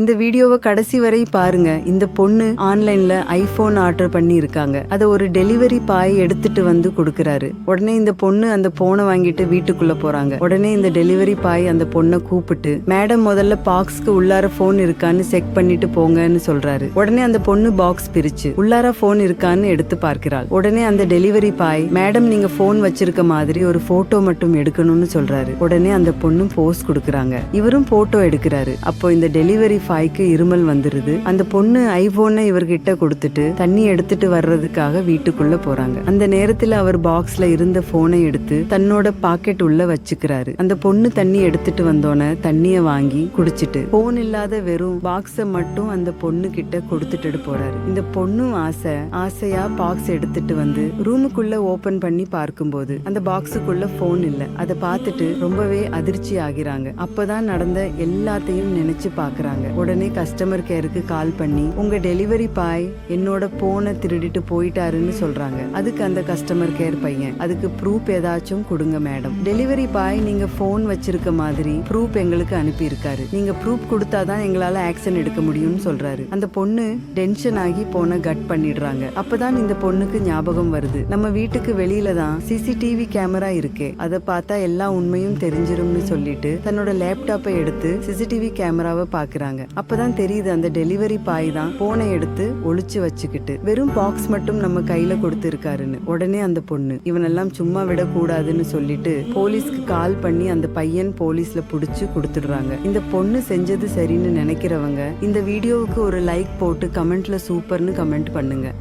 இந்த வீடியோவை கடைசி வரை பாருங்க. இந்த பொண்ணு ஆன்லைன்ல ஐபோன் ஆர்டர் பண்ணி இருக்காங்க அதை ஒரு டெலிவரி பாய் எடுத்துட்டு வந்து கொடுக்கறாரு. உடனே இந்த பொண்ணு அந்த போனை வாங்கிட்டு வீட்டுக்குள்ள போறாங்க. உடனே இந்த டெலிவரி பாய் அந்த பொண்ணை கூப்பிட்டு மேடம் முதல்ல பாக்ஸ்க்கு உள்ளார போன் இருக்கான்னு செக் பண்ணிட்டு போங்கன்னு சொல்றாரு. உடனே அந்த பொண்ணு பாக்ஸ் பிரிச்சு உள்ளார போன் இருக்கான்னு எடுத்து பார்க்கிறாள். உடனே அந்த டெலிவரி பாய் மேடம் நீங்க போன் வச்சிருக்க மாதிரி ஒரு போட்டோ மட்டும் எடுக்கணும்னு சொல்றாரு. உடனே அந்த பொண்ணு போஸ் கொடுக்கறாங்க. இவரும் போட்டோ எடுக்கிறாரு. அப்போ இந்த டெலிவரி பாய்க்கு இருமல் வந்துருது. அந்த பொண்ணு ஐபோனை இவர்கிட்ட கொடுத்துட்டு தண்ணி எடுத்துட்டு வர்றதுக்காக வீட்டுக்குள்ள போறாங்க. அந்த நேரத்துல அவர் பாக்ஸ்ல இருந்த போனை எடுத்து தன்னோட பாக்கெட் உள்ள வச்சுக்கிறாரு. அந்த பொண்ணு தண்ணி எடுத்துட்டு வந்தோன்ன தண்ணிய வாங்கி குடிச்சிட்டு போன் இல்லாத வெறும் பாக்ஸ மட்டும் அந்த பொண்ணு கிட்ட கொடுத்துட்டு போறாரு. இந்த பொண்ணும் ஆசை ஆசையா பாக்ஸ் எடுத்துட்டு வந்து ரூமுக்குள்ள ஓபன் பண்ணி பார்க்கும்போது அந்த பாக்ஸுக்குள்ள போன் இல்ல. அதை பார்த்துட்டு ரொம்பவே அதிர்ச்சி ஆகிறாங்க. அப்பதான் நடந்த எல்லாத்தையும் நினைச்சு பாக்குறாங்க. உடனே கஸ்டமர் கேருக்கு கால் பண்ணி உங்க டெலிவரி பாய் என்னோட போனை திருடிட்டு போயிட்டாருன்னு சொல்றாங்க. அதுக்கு அந்த கஸ்டமர் கேர் பையன் அதுக்கு ப்ரூஃப் ஏதாச்சும் கொடுங்க மேடம் டெலிவரி பாய் நீங்க போன் வச்சிருக்க மாதிரி ப்ரூஃப் எங்களுக்கு அனுப்பி இருக்காரு நீங்க ப்ரூஃப் கொடுத்தாதான் எங்களால ஆக்ஷன் எடுக்க முடியும்னு சொல்றாரு. அந்த பொண்ணு டென்ஷன் ஆகி போனை கட் பண்ணிடுறாங்க. அப்பதான் இந்த பொண்ணுக்கு ஞாபகம் வருது. நம்ம வீட்டுக்கு வெளியில தான் சிசிடிவி கேமரா இருக்கே. அதை பார்த்தா எல்லா உண்மையும் தெரிஞ்சிரும்னு சொல்லிட்டு தன்னோட லேப்டாப்பை எடுத்து சிசிடிவி கேமராவை பாக்குறாங்க அப்பதான் தெரியுது அந்த டெலிவரி பாய் தான் போனை எடுத்து ஒழிச்சு வச்சுக்கிட்டு. வெறும் பாக்ஸ் மட்டும் நம்ம கையில கொடுத்துருக்காருன்னு. உடனே அந்த பொண்ணு இவனெல்லாம் சும்மா விடக்கூடாதுன்னு சொல்லிட்டு போலீஸ்க்கு கால் பண்ணி அந்த பையன் போலீஸ்ல புடிச்சு கொடுத்துடுறாங்க. இந்த பொண்ணு செஞ்சது சரின்னு நினைக்கிறவங்க இந்த வீடியோவுக்கு ஒரு லைக் போட்டு கமெண்ட்ல சூப்பர்னு கமெண்ட் பண்ணுங்க.